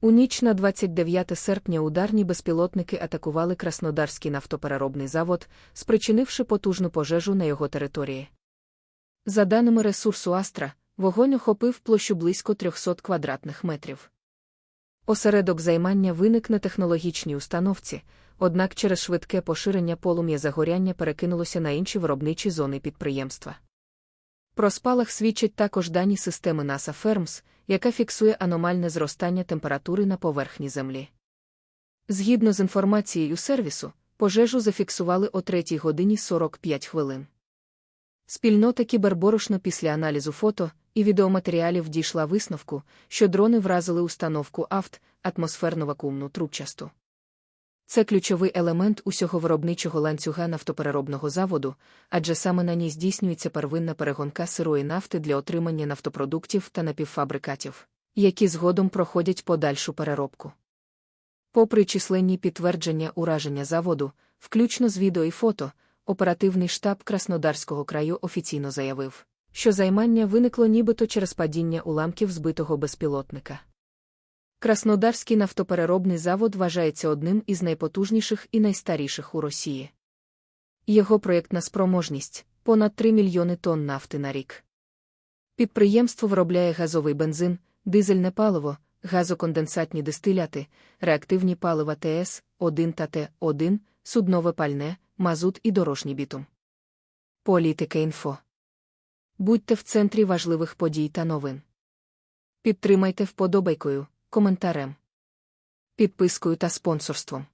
У ніч на 29 серпня ударні безпілотники атакували Краснодарський нафтопереробний завод, спричинивши потужну пожежу на його території. За даними ресурсу Астра, вогонь охопив площу близько 300 квадратних метрів. Осередок займання виник на технологічній установці, однак через швидке поширення полум'я загоряння перекинулося на інші виробничі зони підприємства. Про спалах свідчать також дані системи NASA Ferms, яка фіксує аномальне зростання температури на поверхні Землі. Згідно з інформацією сервісу, пожежу зафіксували о 3 годині 45 хвилин. Спільнота кіберборошно після аналізу фото і відеоматеріалів дійшла висновку, що дрони вразили установку АФТ, атмосферно вакуумну трубчасту. Це ключовий елемент усього виробничого ланцюга нафтопереробного заводу, адже саме на ній здійснюється первинна перегонка сирої нафти для отримання нафтопродуктів та напівфабрикатів, які згодом проходять подальшу переробку. Попри численні підтвердження ураження заводу, включно з відео і фото, оперативний штаб Краснодарського краю офіційно заявив, що займання виникло нібито через падіння уламків збитого безпілотника. Краснодарський нафтопереробний завод вважається одним із найпотужніших і найстаріших у Росії. Його проєктна спроможність понад 3 мільйони тонн нафти на рік. Підприємство виробляє газовий бензин, дизельне паливо, газоконденсатні дистиляти, реактивні палива ТС 1 та Т1, суднове пальне, мазут і дорожній бітум. Політика інфо. Будьте в центрі важливих подій та новин. Підтримайте вподобайкою коментарем, підпискою та спонсорством.